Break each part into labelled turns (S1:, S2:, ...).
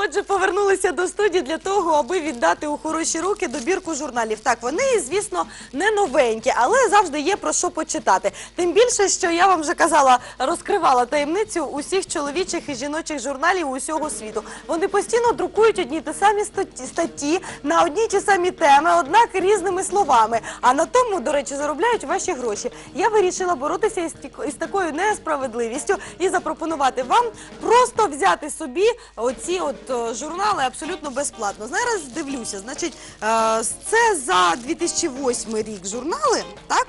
S1: Отже, повернулися до студії для того, аби віддати у хороші руки добірку журналів. Так, вони, звісно, не новенькі, але завжди є про що почитати. Тим більше, що я вам вже казала, розкривала таємницю усіх чоловічих і жіночих журналів усього світу. Вони постійно друкують одні ті самі статті- на одні ті самі теми, однак різними словами. А на тому, до речі, заробляють ваші гроші. Я вирішила боротися із, із такою несправедливістю і запропонувати вам просто взяти собі оці от журнали абсолютно безплатно. Зараз дивлюся, значить, е, це за 2008 рік журнали, так?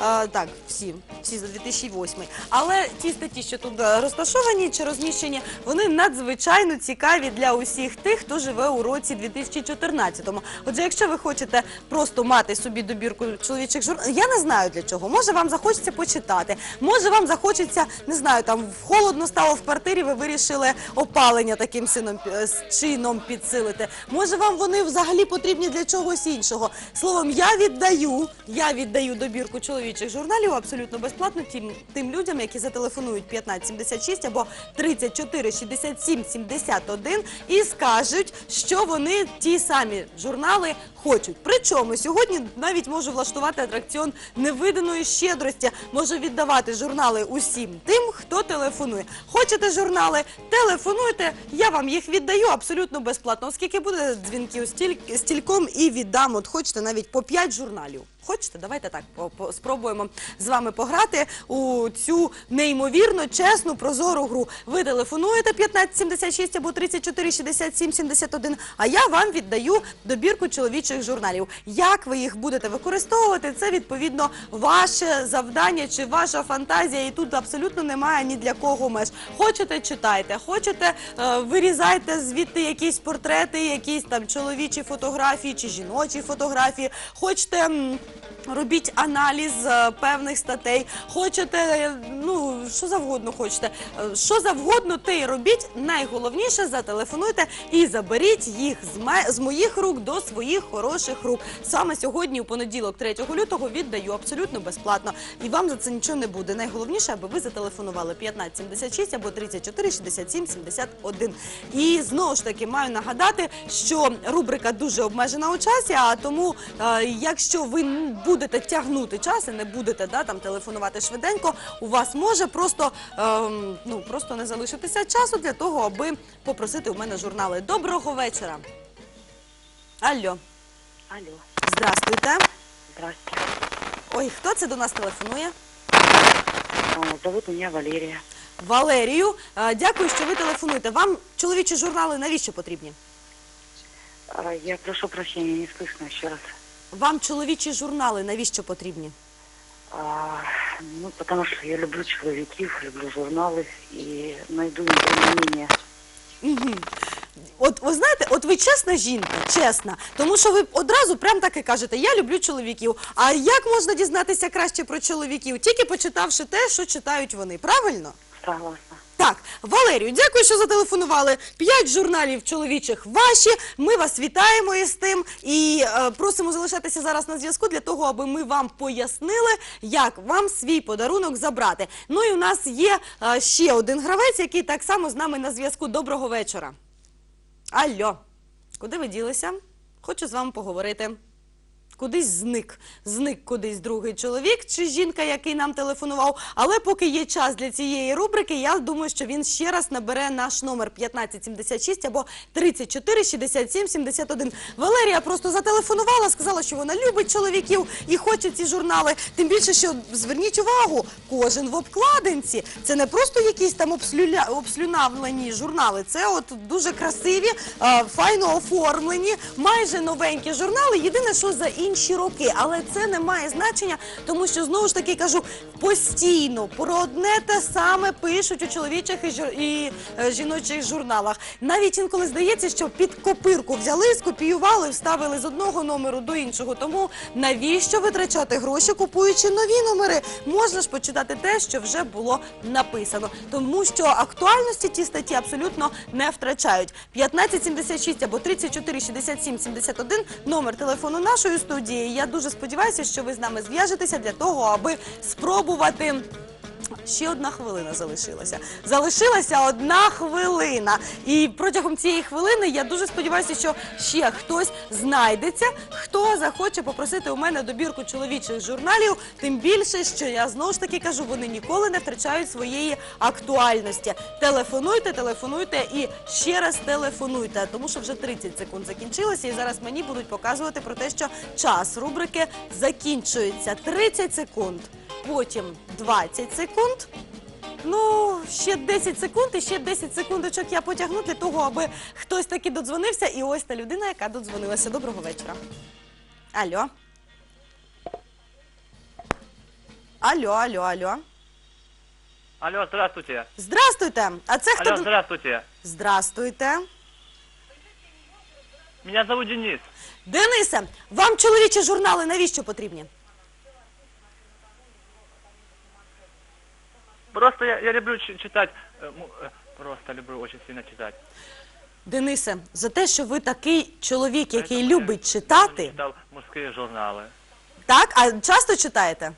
S1: Е, так, всі, всі за 2008. Але ті статті, що тут е, розташовані чи розміщені, вони надзвичайно цікаві для усіх тих, хто живе у році 2014-му. Отже, якщо ви хочете просто мати собі добірку чоловічих журналів, я не знаю для чого. Може, вам захочеться почитати, може, вам захочеться, не знаю, там холодно стало в квартирі, ви вирішили опалення таким сином, с- чином підсилити. Може, вам вони взагалі потрібні для чогось іншого. Словом, я віддаю, я віддаю добірку чоловічих журналів абсолютно безплатно тим, тим людям, які зателефонують 1576 або 34 67 71 і скажуть, що вони ті самі журнали хочуть. Причому сьогодні навіть можу влаштувати атракціон невиданої щедрості. Можу віддавати журнали усім тим, хто телефонує. Хочете журнали? Телефонуйте, я вам їх віддаю абсолютно безплатно. Оскільки буде дзвінків стіль- стільком і віддам. От хочете навіть по 5 журналів. Хочете? Давайте так по- спробуємо з вами пограти у цю неймовірно чесну прозору гру. Ви телефонуєте 1576 або 34 67 71, а я вам віддаю добірку чоловічих журналів. Як ви їх будете використовувати, це відповідно ваше завдання чи ваша фантазія, і тут абсолютно немає ні для кого меж. Хочете, читайте, хочете, е, вирізайте звідти якісь портрети, якісь там чоловічі фотографії чи жіночі фотографії. Хочете. Робіть аналіз е, певних статей, хочете, е, ну що завгодно хочете. Е, Що завгодно, те й робіть. Найголовніше зателефонуйте і заберіть їх з, моїх рук до своїх хороших рук. Саме сьогодні, у понеділок, 3 лютого, віддаю абсолютно безплатно. І вам за це нічого не буде. Найголовніше, аби ви зателефонували 1576 або 34 67 71. І знову ж таки маю нагадати, що рубрика дуже обмежена у часі. А тому, е, якщо ви будете тягнути час і не будете да, там телефонувати швиденько, у вас може просто, ем, ну, просто не залишитися часу для того, аби попросити у мене журнали. Доброго вечора. Алло,
S2: Алло,
S1: здравствуйте.
S2: здрасте.
S1: Ой, хто це до нас телефонує?
S2: Зовут меня Валерия.
S1: Валерію. Е, Дякую, що ви телефонуєте. Вам чоловічі журнали навіщо потрібні?
S2: А, Я прошу прощения, не слышно еще раз.
S1: Вам чоловічі журнали навіщо потрібні?
S2: А, ну, потому что я люблю человеков, люблю журналы и найду применение.
S1: Мгм. От ви знаєте, от ви чесна жінка, чесна, тому що ви одразу прям так і кажете, я люблю чоловіків. А як можна дізнатися краще про чоловіків? Тільки почитавши те, що читають вони, правильно?
S2: Согласна.
S1: Так, Валерію, дякую, що зателефонували. П'ять журналів чоловічих ваші. Ми вас вітаємо із тим і е, просимо залишатися зараз на зв'язку для того, аби ми вам пояснили, як вам свій подарунок забрати. Ну і у нас є е, ще один гравець, який так само з нами на зв'язку. Доброго вечора. Алло, куди ви ділися? Хочу з вами поговорити. Кудись зник. Зник кудись другий чоловік чи жінка, який нам телефонував. Але поки є час для цієї рубрики, я думаю, що він ще раз набере наш номер 1576 або 34 67 71. Валерія просто зателефонувала, сказала, що вона любить чоловіків і хоче ці журнали. Тим більше, що зверніть увагу, кожен в обкладинці. Це не просто якісь там обслюля... обслюнавлені журнали. Це от дуже красиві, файно оформлені, майже новенькі журнали. Єдине, що за інші роки, але це не має значення, тому що знову ж таки кажу, постійно про одне те саме пишуть у чоловічих і, жур- і е, жіночих журналах. Навіть інколи здається, що під копирку взяли, скопіювали, вставили з одного номеру до іншого. Тому навіщо витрачати гроші, купуючи нові номери? Можна ж почитати те, що вже було написано, тому що актуальності ті статті абсолютно не втрачають. 1576 або 34 67 71 номер телефону нашої студії. Я дуже сподіваюся, що ви з нами зв'яжетеся для того, аби спробувати Ще одна хвилина залишилася. Залишилася одна хвилина. І протягом цієї хвилини я дуже сподіваюся, що ще хтось знайдеться, хто захоче попросити у мене добірку чоловічих журналів. Тим більше, що я знову ж таки кажу, вони ніколи не втрачають своєї актуальності. Телефонуйте, телефонуйте і ще раз телефонуйте, тому що вже 30 секунд закінчилося, і зараз мені будуть показувати про те, що час рубрики закінчується. 30 секунд потім 20 секунд. Ну, ще 10 секунд і ще 10 секундочок я потягну для того, аби хтось таки додзвонився. І ось та людина, яка додзвонилася. Доброго вечора. Алло. Алло, алло, алло.
S3: Алло, здравствуйте.
S1: Здравствуйте. А це хто?
S3: Алло, здравствуйте.
S1: Здравствуйте.
S3: Меня зовут Денис.
S1: Денисе, вам чоловічі журнали навіщо потрібні?
S3: Просто я, я люблю чи- читать. э, му- э, Просто люблю очень сильно читать.
S1: Денисе, за те, що ви такий чоловік, який
S3: Поэтому я
S1: любить
S3: давно
S1: читати,
S3: читал мужские журналы.
S1: так? А часто читаєте?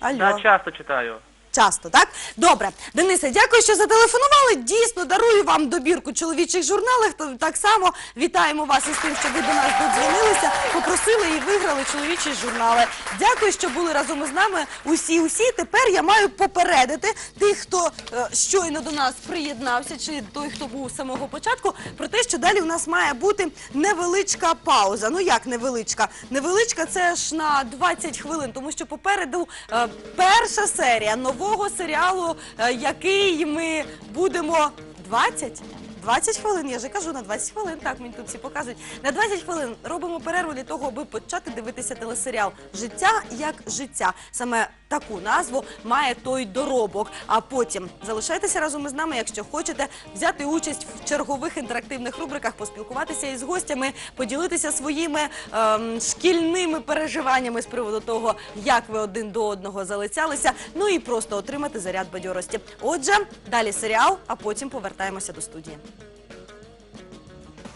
S1: Алло.
S3: Да, часто читаю.
S1: Часто, так? Добре. Денисе, дякую, що зателефонували. Дійсно, дарую вам добірку чоловічих журналів. Так само вітаємо вас із тим, що ви до нас додзвонилися, попросили і виграли чоловічі журнали. Дякую, що були разом із нами. Усі, усі. Тепер я маю попередити тих, хто е, щойно до нас приєднався, чи той, хто був з самого початку, про те, що далі у нас має бути невеличка пауза. Ну як невеличка? Невеличка це ж на 20 хвилин, тому що попереду е, перша серія нового серіалу, е, який ми будемо 20? 20 хвилин, я вже кажу, на 20 хвилин, так мені тут всі показують. На 20 хвилин робимо перерву для того, аби почати дивитися телесеріал Життя як життя. Саме таку назву має той доробок. А потім залишайтеся разом із нами, якщо хочете взяти участь в чергових інтерактивних рубриках, поспілкуватися із гостями, поділитися своїми ем, шкільними переживаннями з приводу того, як ви один до одного залицялися. Ну і просто отримати заряд бадьорості. Отже, далі серіал, а потім повертаємося до студії.